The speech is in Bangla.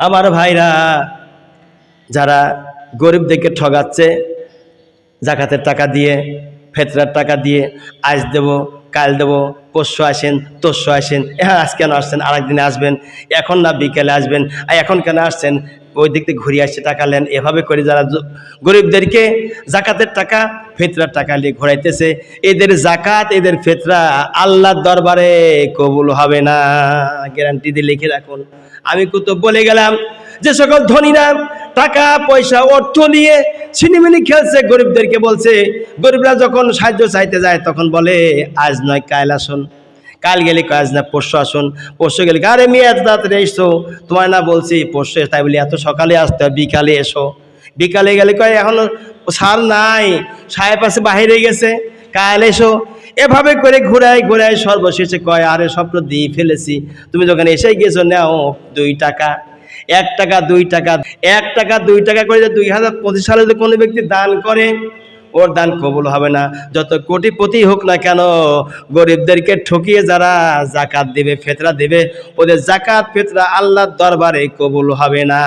আমার ভাইরা, যারা গরিবদেরকে ঠগাচ্ছে, জাকাতের টাকা দিয়ে, ফেতরার টাকা দিয়ে, আজ দেব, কাল দেব, পরশু আসেন, তরশু আসেন হ্যাঁ আজ কেন আসছেন, আরেকদিনে আসবেন, এখন না বিকেলে আসবেন এখন কেন আসছেন ওই দিক থেকে ঘুরিয়ে আসছে টাকা নেন এভাবে করে যারা গরিবদেরকে জাকাতের টাকা, ফেতরার টাকা নিয়ে ঘোরাইতেছে, এদের জাকাত, এদের ফেতরা আল্লাহর দরবারে কবুল হবে না। গ্যারান্টি দিয়ে লিখে রাখুন। আমি কত বলে গেলাম যে সকল ধনীরা টাকা, পয়সা, অর্থ নিয়ে ছিনিমিনি খেলছে, গরিবদেরকে বলছে, গরিবরা যখন সাহায্য চাইতে যায় তখন বলে, আজ নয়, কাল আসুন। কাল গেলে কাজ না পরশু আসুন পরশু গেলে আরে মেয়ে এত তাড়াতাড়ি এসছো? তোমায় না বলছি পরশু এসো তাই বলি এত সকালে আসতে হয়, বিকালে এসো। বিকালে গেলে কয় এখন সার নাই সাহেব আছে বাহিরে গেছে কাল এসো। এভাবে করে ঘুরাই ঘুরাই সর্বশেষে কয় আরে স্বপ্ন দিয়ে ফেলেছি তুমি যখন এসে গেছো নাও দুই টাকা। এক টাকা দুই টাকা এক টাকা দুই টাকা করে দুই হাজার পঁচিশ সালে কোনো ব্যক্তি দান করে ওর দান কবুল হবে না। যত কোটিপতি হোক না কেন, গরিবদেরকে ঠকিয়ে যারা জাকাত দেবে, ফেতরা দেবে, ওদের জাকাত, ফেতরা আল্লাহর দরবারে কবুল হবে না।